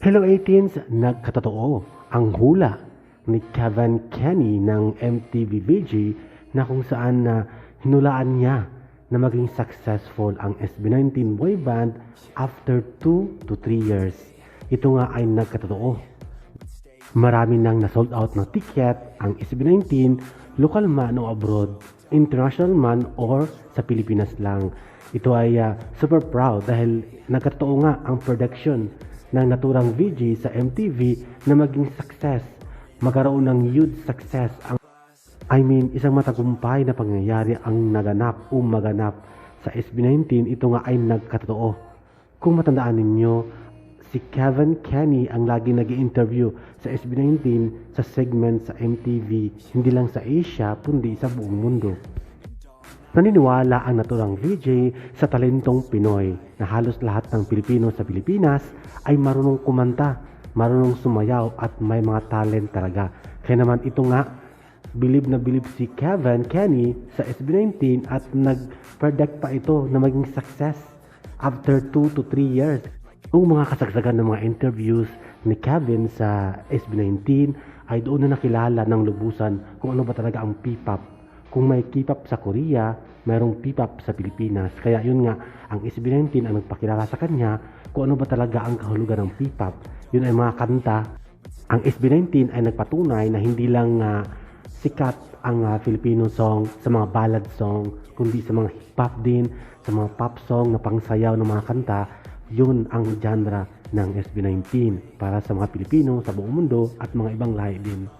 Hello 18s, nagkatotoo ang hula ni Kevin Kenny ng MTV VG na kung saan na hinulaan niya na maging successful ang SB19 boy band after 2 to 3 years. Ito nga ay nagkatotoo. Marami nang na-sold out ng ticket ang SB19, local man o abroad, international man or sa Pilipinas lang. Ito ay ah, super proud dahil nagkatotoo nga ang production ng naturang VG sa MTV na maging success. Magkaroon ng huge success ang I mean, isang matagumpay na pangyayari ang naganap o maganap sa SB19. Ito nga ay nagkatotoo. Kung matandaan ninyo, si Kevin Kenny ang lagi nag interview sa SB19 sa segment sa MTV, hindi lang sa Asia, kundi sa buong mundo. Naniniwala ang naturang VJ sa talentong Pinoy na halos lahat ng Pilipino sa Pilipinas ay marunong kumanta, marunong sumayaw at may mga talent talaga. Kaya naman ito nga, bilib na bilib si Kevin Kenny sa SB19 at nag-predict pa ito na maging success after 2 to 3 years. Ang mga kasagsagan ng mga interviews ni Kevin sa SB19 ay doon na nakilala ng lubusan kung ano ba talaga ang P-pop kung may K-pop sa Korea, mayroong P-pop sa Pilipinas. Kaya yun nga, ang SB19 ang nagpakilala sa kanya kung ano ba talaga ang kahulugan ng P-pop. Yun ay mga kanta. Ang SB19 ay nagpatunay na hindi lang ah, sikat ang ah, Filipino song sa mga ballad song, kundi sa mga hip-hop din, sa mga pop song na pangsayaw ng mga kanta, yun ang genre ng SB19 para sa mga Pilipino sa buong mundo at mga ibang lahi din.